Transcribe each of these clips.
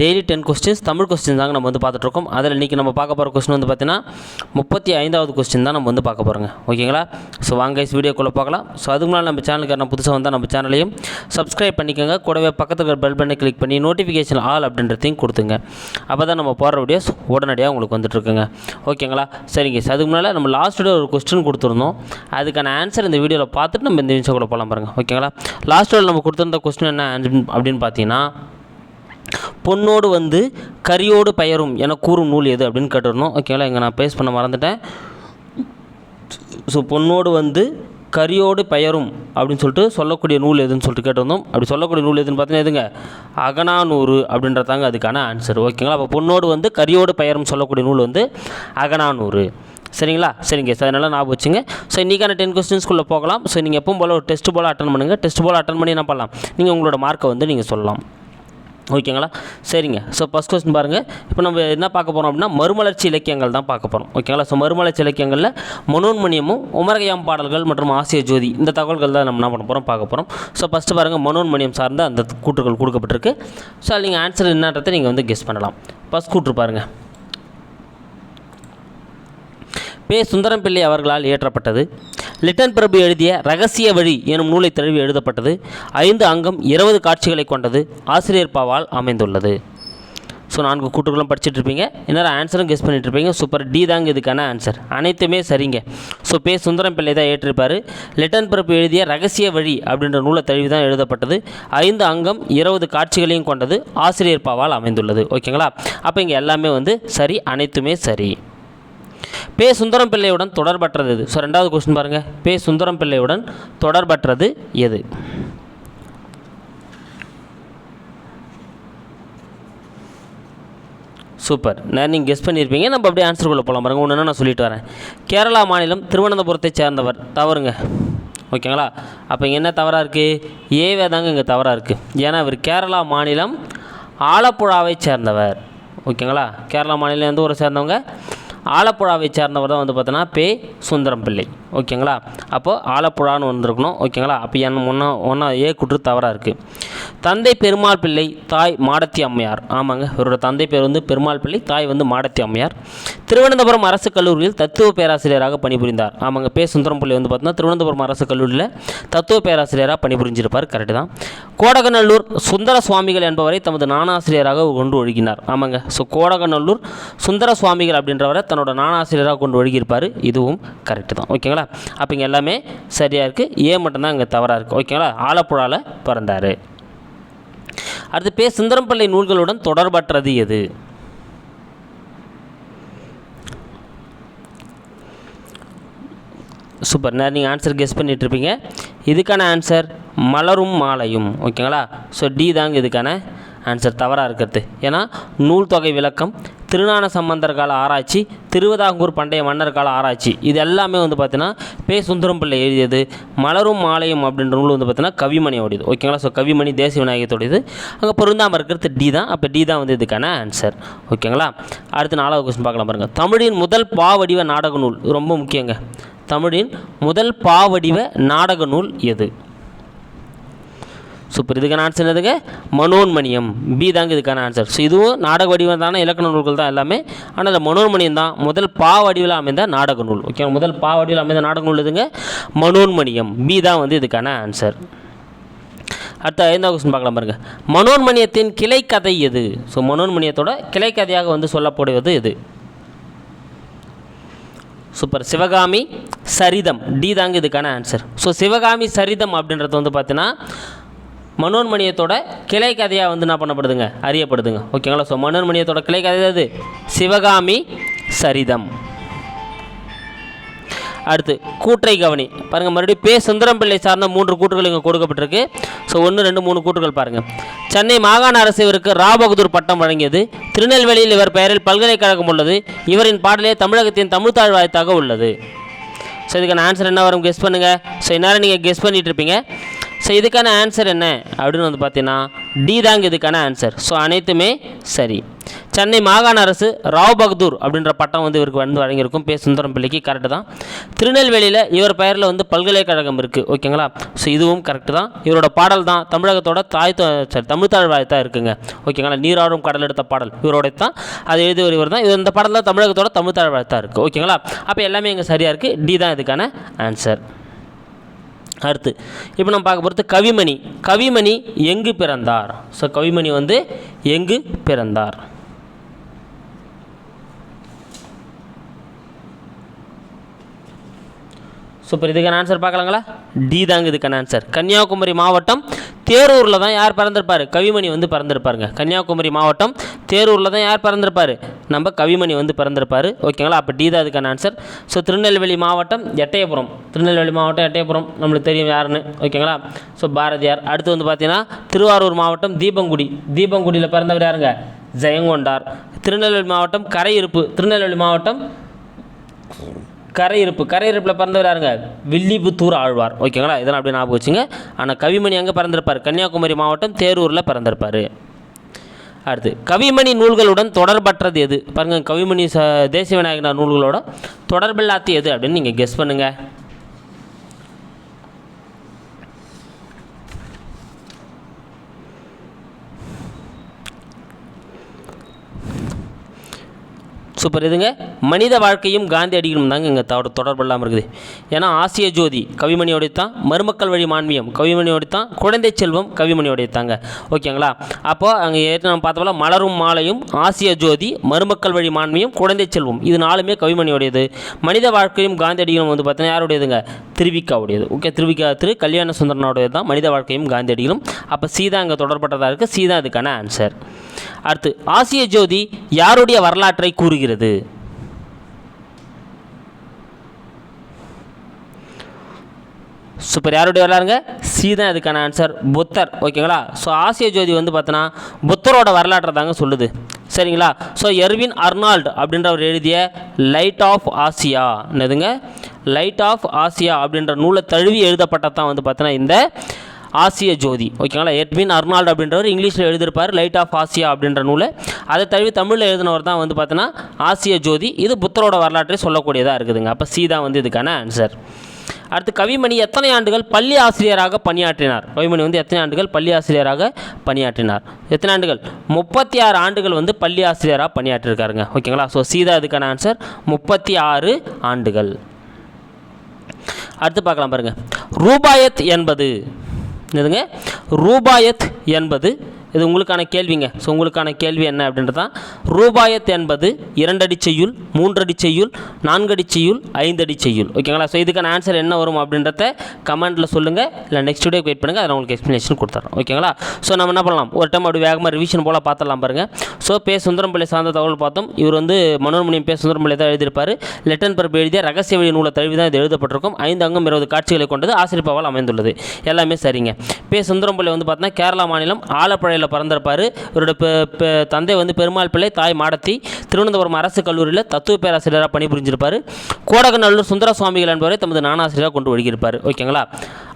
daily ten questions Tamil question தாங்க நம்ம வந்து பார்த்துட்ருக்கோம். அதில் இன்றைக்கி நம்ம பார்க்க போகிற கொஸ்டின் வந்து பார்த்தீங்கன்னா முப்பத்தி ஐந்தாவது கொஸ்டின் தான் நம்ம வந்து பார்க்க போகிறோங்க. ஓகேங்களா? ஸோ வாங்க இஸ் வீடியோக்குள்ளே பார்க்கலாம் ஸோ அதுக்கு முன்னாடி நம்ம சேனலுக்கு நான் புதுசாக வந்தால் நம்ம சேனலையும் சப்ஸ்கிரைப் பண்ணிக்கோங்க. கூடவே பக்கத்தில் இருக்கிற பெல் பண்ணி கிளிக் பண்ணி நோட்டிஃபிகேஷன் ஆல் அப்படின்றதையும் கொடுத்துங்க. அப்போ தான் நம்ம போடுற வீடியோஸ் உடனடியாக உங்களுக்கு வந்துட்டுருக்குங்க ஓகேங்களா? சரிங்க சார் அதுக்கு முன்னால் நம்ம லாஸ்ட் வீடியோ ஒரு கொஸ்டின் கொடுத்துருந்தோம். அதுக்கான ஆன்சர் இந்த வீடியோவில் பார்த்துட்டு நம்ம இந்த நிமிஷம் கூட போகலாம் பாருங்கள் ஓகேங்களா? லாஸ்ட் வீடியோவில் நம்ம கொடுத்துருந்த கொஸ்டின் என்ன அப்படின்னு பார்த்தீங்கன்னா பொன்னோடு வந்து கரியோடு பெயரும் என கூறும் நூல் எது அப்படின்னு கேட்டிருந்தோம். ஓகேங்களா இங்கே நான் பேஸ் பண்ண மறந்துட்டேன். ஸோ பொன்னோடு வந்து கரியோடு பெயரும் அப்படின்னு சொல்லிட்டு சொல்லக்கூடிய நூல் எதுன்னு சொல்லிட்டு கேட்டிருந்தோம். அப்படி சொல்லக்கூடிய நூல் எதுன்னு பார்த்தீங்கன்னா எதுங்க? அகனானூறு அப்படின்றதாங்க அதுக்கான ஆன்சர் ஓகேங்களா அப்போ பொன்னோடு வந்து கரியோடு பெயரும் சொல்லக்கூடிய நூல் வந்து அகனானூறு சரிங்களா? சரிங்க. சார் அதனால் ஞாபகம் வச்சுங்க. ஸோ இன்றைக்கான டென் கொஸ்டின்ஸ்குள்ளே போகலாம். ஸோ நீங்கள் எப்பவும் போல் ஒரு டெஸ்ட் போல் அட்டன் பண்ணுங்கள் டெஸ்ட் போல் அட்டன் பண்ணி என்ன பண்ணலாம்? நீங்கள் உங்களோட மார்க்கை வந்து நீங்கள் சொல்லலாம். ஓகேங்களா? சரிங்க. ஸோ ஃபஸ்ட் கொஸ்டின் பாருங்கள் இப்போ நம்ம என்ன பார்க்க போகிறோம் அப்படின்னா மறுமலர்ச்சி இலக்கியங்கள் தான் பார்க்க போகிறோம் ஓகேங்களா? ஸோ மறுமலர்ச்சி இலக்கியங்களில் மனோன்மணியமும் உமரகையாம் பாடல்கள் மற்றும் ஆசிய ஜோதி இந்த தகவல்கள் தான் நம்ம என்ன பண்ண போகிறோம் பார்க்க போகிறோம் ஸோ ஃபஸ்ட்டு பாருங்கள் மனோன்மணியம் சார்ந்த அந்த கூற்றுகள் கொடுக்கப்பட்டிருக்கு. ஸோ நீங்கள் ஆன்சர் என்னன்றதை நீங்கள் வந்து கெஸ் பண்ணலாம். ஃபஸ்ட் கூற்று பாருங்கள் பே சுந்தரம் பிள்ளை அவர்களால் இயற்றப்பட்டது. லிட்டன் பிரபு எழுதிய ரகசிய வழி எனும் நூலை தழுவி எழுதப்பட்டது. ஐந்து அங்கம் இருபது காட்சிகளை கொண்டது ஆசிரியர் பாவால் அமைந்துள்ளது. ஸோ நான்கு கூட்டுகளும் படிச்சுட்டு இருப்பீங்க இன்னொரு ஆன்சரும் கெஸ் பண்ணிட்டு இருப்பீங்க சூப்பர் டி தாங்க இதுக்கான ஆன்சர் அனைத்துமே சரிங்க. ஸோ பே சுந்தரம் பிள்ளை தான் ஏற்றிருப்பார். லிட்டன் பிறப்பு எழுதிய ரகசிய வழி அப்படின்ற நூலை தழுவி தான் எழுதப்பட்டது. ஐந்து அங்கம் இருபது காட்சிகளையும் கொண்டது ஆசிரியர் பாவால் அமைந்துள்ளது. ஓகேங்களா அப்போ இங்கே எல்லாமே வந்து சரி அனைத்துமே சரி. பே சுந்தரம் பிள்ளையுடன் தொடர்பற்றது எது? ஸோ ரெண்டாவது கொஸ்டின் பாருங்கள் பே சுந்தரம் பிள்ளையுடன் தொடர்பற்றது எது? சூப்பர் நான் நீங்கள் கெஸ் பண்ணியிருப்பீங்க நம்ம அப்படியே ஆன்சருக்குள்ளே போகலாம் பாருங்க. ஒன்று நான் சொல்லிட்டு வரேன். கேரளா மாநிலம் திருவனந்தபுரத்தை சேர்ந்தவர். தவறுங்க. ஓகேங்களா? அப்போ இங்கே என்ன தவறாக இருக்குது ஏவே தாங்க இங்கே தவறாக இருக்குது ஏன்னா இவர் கேரளா மாநிலம் ஆலப்புழாவை சேர்ந்தவர். ஓகேங்களா? கேரளா மாநிலம் எந்த ஊரை சேர்ந்தவங்க? ஆலப்புழாவை சேர்ந்தவர் தான் வந்து பார்த்தோன்னா பே சுந்தரம் பிள்ளை ஓகேங்களா? அப்போது ஆலப்புழான்னு வந்திருக்கணும். ஓகேங்களா? அப்போ என் ஒன்றா ஒன்றா ஏ குற்று தவறாக இருக்குது தந்தை பெருமாள் பிள்ளை தாய் மாடத்தி அம்மையார். ஆமாங்க. இவரோட தந்தை பேர் வந்து பெருமாள் பிள்ளை தாய் வந்து மாடத்தி அம்மையார். திருவனந்தபுரம் அரசு கல்லூரியில் தத்துவ பேராசிரியராக பணிபுரிந்தார். ஆமாங்க. பே. சுந்தரம் பிள்ளை வந்து பார்த்தீங்கன்னா திருவனந்தபுரம் அரசு கல்லூரியில் தத்துவ பேராசிரியராக பணிபுரிஞ்சிருப்பார். கரெக்டு தான். கோடகநல்லூர் சுந்தர சுவாமிகள் என்பவரை தமது நானாசிரியராக கொண்டு ஒழுகினார். ஆமாங்க. ஸோ கோடகநல்லூர் சுந்தர சுவாமிகள் அப்படின்றவரை தன்னோட நானாசிரியராக கொண்டு ஒழுகியிருப்பார். இதுவும் கரெக்டு தான். ஓகேங்களா? அப்போ இங்கே எல்லாமே சரியாக இருக்குது ஏ மட்டும்தான் இங்கே தவறாக இருக்குது ஓகேங்களா? ஆலப்புழாவில் பிறந்தார். அடுத்து பே சுந்தரம்பிள்ளை நூல்களுடன் தொடர்பற்றது எது? சூப்பர். நான் நீங்கள் ஆன்சர் கெஸ் பண்ணிட்டு இருப்பீங்க. இதுக்கான ஆன்சர் மலரும் மாலையும். ஓகேங்களா? ஸோ டி தாங்க இதுக்கான ஆன்சர் தவறாக இருக்கிறது. ஏன்னா நூல் தொகை விளக்கம் திருநான சம்பந்தர் கால ஆராய்ச்சி திருவிதாங்கூர் பண்டைய மன்னர் கால ஆராய்ச்சி. இது எல்லாமே வந்து பார்த்தீங்கன்னா பே. சுந்தரம் பிள்ளை எழுதியது மலரும் மாலையும் அப்படின்ற நூல் வந்து பார்த்தீங்கன்னா கவிமணியோடையது ஓகேங்களா ஸோ கவிமணி தேசிய விநாயகத்தோடையது அங்கே பொருந்தாமல் இருக்கிறது டி தான். அப்போ டி தான் வந்து இதுக்கான ஆன்சர் ஓகேங்களா அடுத்து நாலாவது கொஸ்டின் பார்க்கலாம் பாருங்கள் தமிழின் முதல் பாவடிவ நாடக நூல். ரொம்ப முக்கியங்க. தமிழின் முதல் பாவடிவ நாடக நூல் எது? சூப்பர். இதுக்கான ஆன்சர் என்னதுங்க? மனோன்மணியம். பி தாங்க இதுக்கான ஆன்சர் ஸோ இதுவும் நாடக வடிவம்தான இலக்கண நூல்கள் தான் எல்லாமே. ஆனால் அந்த மனோன்மணியம் தான் முதல் பா வடிவில் அமைந்த நாடக நூல். ஓகே முதல் பா வடிவில் அமைந்த நாடக நூல் எதுங்க? மனோன்மணியம். பி தான் வந்து இதுக்கான ஆன்சர் அடுத்த ஐந்தாவது கொஸ்டின் பார்க்கலாம் பாருங்க. மனோன்மணியத்தின் கிளை கதை எது? ஸோ மனோன்மணியத்தோட கிளை கதையாக வந்து சொல்லப்படுவது எது? சூப்பர். சிவகாமி சரிதம். டி தாங்க இதுக்கான ஆன்சர் ஸோ சிவகாமி சரிதம் அப்படின்றது வந்து பார்த்தீங்கன்னா மனோன்மணியத்தோட கிளை கதையாக வந்து என்ன பண்ணப்படுதுங்க? அறியப்படுதுங்க. ஓகேங்களா ஸோ மனோன்மணியத்தோட கிளை கதை அது சிவகாமி சரிதம். அடுத்து கூற்றை கவனி. பாருங்கள் மறுபடியும் பே சுந்தரம் பிள்ளை சார்ந்த மூன்று கூற்றுகள் இங்கே கொடுக்கப்பட்டிருக்கு. ஸோ ஒன்று ரெண்டு மூணு கூற்றுகள் பாருங்கள் சென்னை மாகாண அரசு இவருக்கு ராபகதூர் பட்டம் வழங்கியது. திருநெல்வேலியில் இவர் பெயரில் பல்கலைக்கழகம் உள்ளது. இவரின் பாடலே தமிழகத்தின் தமிழ் தாழ்வாயத்தாக உள்ளது. ஸோ இதுக்கான ஆன்சர் என்ன வரும்? கெஸ் பண்ணுங்கள் ஸோ இந்நேரம் நீங்கள் கெஸ் பண்ணிகிட்ருப்பீங்க இருப்பீங்க. ஸோ இதுக்கான ஆன்சர் என்ன? அப்படின்னு வந்து பார்த்தீங்கன்னா டி தாங்க இதுக்கான ஆன்சர் ஸோ அனைத்துமே சரி. சென்னை மாகாண அரசு ராவ் பகதூர் அப்படின்ற பட்டம் வந்து இவருக்கு வந்து வழங்கியிருக்கும். பே சுந்தரம் பிள்ளைக்கு கரெக்டு தான். திருநெல்வேலியில் இவர் பெயரில் வந்து பல்கலைக்கழகம் இருக்குது ஓகேங்களா ஸோ இதுவும் கரெக்டு தான். இவரோட பாடல் தான் தமிழகத்தோட தாய் த- சரி தமிழ் தாழ்வாய் தான் இருக்குங்க. ஓகேங்களா நீராடும் கடல் எடுத்த பாடல். இவரோட தான். அது எழுதியவர் இவர் தான். இது இந்த பாடல் தான் தமிழகத்தோட தமிழ் தாழ்வாய் தான் இருக்குது ஓகேங்களா அப்போ எல்லாமே இங்கே சரியாக இருக்குது டி தான் இதுக்கான ஆன்சர் அடுத்து இப்போ நம்ம பார்க்க போகிறது கவிமணி. கவிமணி எங்கு பிறந்தார்? ஸோ கவிமணி வந்து எங்கு பிறந்தார்? சூப்பர். இதுக்கான ஆன்சர் பார்க்கலாங்களா? டி தாங்க இதுக்கான ஆன்சர் கன்னியாகுமரி மாவட்டம் தேரூரில் தான் யார் பிறந்திருப்பார்? கவிமணி வந்து பிறந்திருப்பாருங்க. கன்னியாகுமரி மாவட்டம் தேரூரில் தான் யார் பிறந்திருப்பார்? நம்ம கவிமணி வந்து பிறந்திருப்பார். ஓகேங்களா? அப்போ டி தான் அதுக்கான ஆன்சர் ஸோ திருநெல்வேலி மாவட்டம் எட்டயபுரம். திருநெல்வேலி மாவட்டம் எட்டயபுரம். நம்மளுக்கு தெரியும் யாருன்னு. ஓகேங்களா? ஸோ பாரதியார். அடுத்து வந்து பார்த்தீங்கன்னா திருவாரூர் மாவட்டம் தீபங்குடி. தீபங்குடியில் பிறந்தவர் யாருங்க? ஜெயங்கொண்டார். திருநெல்வேலி மாவட்டம் கரையிருப்பு. திருநெல்வேலி மாவட்டம் கரையிருப்பு கரையிருப்பில் பிறந்தவர் யாருங்க? வில்லிபுத்தூர் ஆழ்வார். ஓகேங்களா? இதெல்லாம் அப்படியே ஞாபகம் வச்சுங்க. ஆனால் கவிமணி அங்கே பிறந்திருப்பார்? கன்னியாகுமரி மாவட்டம் தேரூரில் பிறந்திருப்பார். அடுத்து கவிமணி நூல்களுடன் தொடர்பற்றது எது? பாருங்கள் கவிமணி ச தேசிய விநாயகனார் நூல்களோட தொடர்பில்லாத எது அப்படின்னு நீங்கள் கெஸ் பண்ணுங்கள் சூப்பர். இதுங்க மனித வாழ்க்கையும் காந்தி அடிகளும் தாங்க இங்கே தொடர் தொடர்பு இல்லாமல் இருக்குது. ஏன்னா ஆசிய ஜோதி கவிமணியோடைய தான் மருமக்கள் வழி மான்மியம் கவிமணியோடைய தான் குழந்தை செல்வம் கவிமணியோடைய தாங்க ஓகேங்களா? அப்போ அங்கே ஏற்று நம்ம பார்த்தோம்ல மலரும் மாலையும் ஆசிய ஜோதி மருமக்கள் வழி மாண்மியம் குழந்தை செல்வம். இது நாலுமே கவிமணியோடையது. மனித வாழ்க்கையும் காந்தி அடிகளும் வந்து பார்த்தீங்கன்னா யாருடையதுங்க? திருவிக்காவுடையது. ஓகே திருவிக்கா திரு கல்யாண சுந்தரனுடையது தான் மனித வாழ்க்கையும் காந்தி அடிகளும் அப்போ சீதா அங்கே தொடர்பட்டதாக இருக்குது சீதா இதுக்கான ஆன்சர் அடுத்து ஆசிய ஜோதி யாருடைய வரலாற்றை கூறுகிறது? சூப்பர். யாருடைய வரலாறுங்க? சி தான் இதுக்கான ஆன்சர் புத்தர். ஓகேங்களா? ஸோ ஆசிய ஜோதி வந்து பார்த்தோன்னா புத்தரோட வரலாற்றை தாங்க சொல்லுது. சரிங்களா? ஸோ எர்வின் அர்னால்டு அப்படின்றவர் எழுதிய லைட் ஆஃப் ஆசியா என்னதுங்க? லைட் ஆஃப் ஆசியா அப்படின்ற நூலை தழுவி எழுதப்பட்டதான் வந்து பார்த்தோன்னா இந்த ஆசிய ஜோதி. ஓகேங்களா எட்வின் அர்னால்டு அப்படின்றவர் இங்கிலீஷில் எழுதியிருப்பார் லைட் ஆஃப் ஆசியா அப்படின்ற நூலை. அதை தழுவி தமிழில் எழுதினவர் தான் வந்து பார்த்தோன்னா ஆசிய ஜோதி. இது புத்தரோட வரலாற்றை சொல்லக்கூடியதாக இருக்குதுங்க. அப்போ சி தான் வந்து இதுக்கான ஆன்சர் அடுத்து கவிமணி எத்தனை ஆண்டுகள் பள்ளி ஆசிரியராக பணியாற்றினார்? கவிமணி வந்து எத்தனை ஆண்டுகள் பள்ளி ஆசிரியராக பணியாற்றினார்? எத்தனை ஆண்டுகள்? முப்பத்தி ஆறு ஆண்டுகள் வந்து பள்ளி ஆசிரியராக பணியாற்றிருக்காருங்க. ஓகேங்களா ஸோ சீதா இதுக்கான ஆன்சர் முப்பத்தி ஆறு ஆண்டுகள். அடுத்து பார்க்கலாம் பாருங்கள் ரூபாயத் என்பது எதுங்க ரூபாயத் என்பது இது உங்களுக்கான கேள்விங்க. ஸோ உங்களுக்கான கேள்வி என்ன அப்படின்றது? தான் ரூபாயத் என்பது இரண்டடி செய்யுள் மூன்றடி செய்யுள் நான்கடி செய்யுள் ஐந்தடி செய்யுள். ஓகேங்களா ஸோ இதுக்கான ஆன்சர் என்ன வரும் அப்படின்றத கமெண்ட்டில் சொல்லுங்கள் இல்லை நெக்ஸ்ட் டே வெயிட் பண்ணுங்கள் அதை உங்களுக்கு எக்ஸ்ப்ளனேஷன் கொடுத்துட்றோம் ஓகேங்களா ஸோ நம்ம என்ன பண்ணலாம்? ஒரு டைம் அப்படி வேகமாக ரிவிஷன் போல் பார்த்துடலாம் பாருங்கள் ஸோ பே சுந்தரம்பிள்ளை சார்ந்த தகவல் பார்த்தோம். இவர் வந்து மனோன்மணியம் பே சுந்தரம்பிள்ளை தான் எழுதியிருப்பார். லெட்டன் பரப்பு எழுதிய ரகசிய வழி நூலை தழுவி தான் இது எழுதப்பட்டிருக்கும். ஐந்து அங்கம் இருபது காட்சிகளை கொண்டது ஆசிரியப்பாவால் அமைந்துள்ளது. எல்லாமே சரிங்க. பே சுந்தரம்பிள்ளை வந்து பார்த்தீங்கன்னா கேரளா மாநிலம் ஆலப்புழையில் பிறந்திருப்பார். இவரோட தந்தை வந்து பெருமாள் பிள்ளை தாய் மாடத்தி. திருவனந்தபுரம் அரசு கல்லூரியில் தத்துவ பேராசிரியராக பணிபுரிஞ்சிருப்பார். கோடகநல்லூர் சுந்தர சுவாமிகள் என்பவரை தமது நானாசிரியராக கொண்டு ஒழுகியிருப்பார் ஓகேங்களா?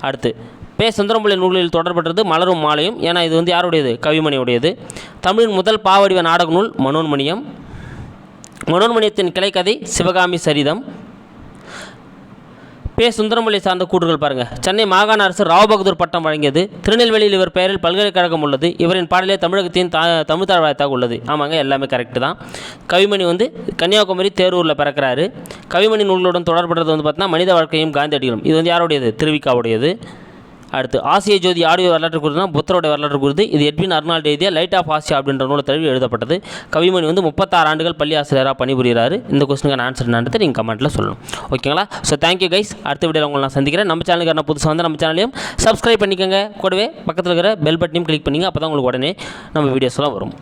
அடுத்து பே. சுந்தரம்பிள்ளை நூல்களில் தொடர்பட்டது மலரும் மாலையும். ஏன்னா இது வந்து யாருடையது? கவிமணியுடையது. தமிழின் முதல் பாவடிவ நாடக நூல் மனோன்மணியம். மனோன்மணியத்தின் கிளைக்கதை சிவகாமி சரிதம். பே சுந்தரமொழி சார்ந்த கூற்றுகள் பாருங்கள் சென்னை மாகாண அரசு ராவ் பகதூர் பட்டம் வழங்கியது. திருநெல்வேலியில் இவர் பெயரில் பல்கலைக்கழகம் உள்ளது. இவரின் பாடலே தமிழகத்தின் தா தமிழ் தாழ்வாயத்தாக உள்ளது. ஆமாங்க எல்லாமே கரெக்டு தான். கவிமணி வந்து கன்னியாகுமரி தேரூரில் பிறக்கிறாரு. கவிமணி நூல்களுடன் தொடர்படுறது வந்து பார்த்தீங்கன்னா மனித வாழ்க்கையும் காந்தியடிகளும். இது வந்து யாருடையது? திருவிக்காவுடையது. அடுத்து ஆசிய ஜோதி ஆடியோ வரலாற்று குறித்துனா புத்தரோட வரலாற்று குறித்து இது எட்வின் அர்னால்டு எழுதிய லைட் ஆஃப் ஆசியா அப்படின்ற நூலை தழுவி எழுதப்பட்டது. கவிமணி வந்து முப்பத்தாறு ஆண்டுகள் பள்ளி ஆசிரியராக பணிபுரிகிறார். இந்த கொஸ்டினுக்கான ஆன்சர் என்னன்றதை நீங்கள் கமெண்ட்டில் சொல்லணும். ஓகேங்களா ஸோ தேங்க்யூ கைஸ் அடுத்த வீடியோவில் உங்களை நான் சந்திக்கிறேன். நம்ம சேனலுக்கு புதுசாக வந்து நம்ம சேனலையும் சப்ஸ்கிரைப் பண்ணிக்கோங்க. கூடவே பக்கத்தில் இருக்கிற பெல் பட்டனையும் கிளிக் பண்ணிங்க. அப்போ தான் உங்களுக்கு உடனே நம்ம வீடியோஸ்லாம் வரும்.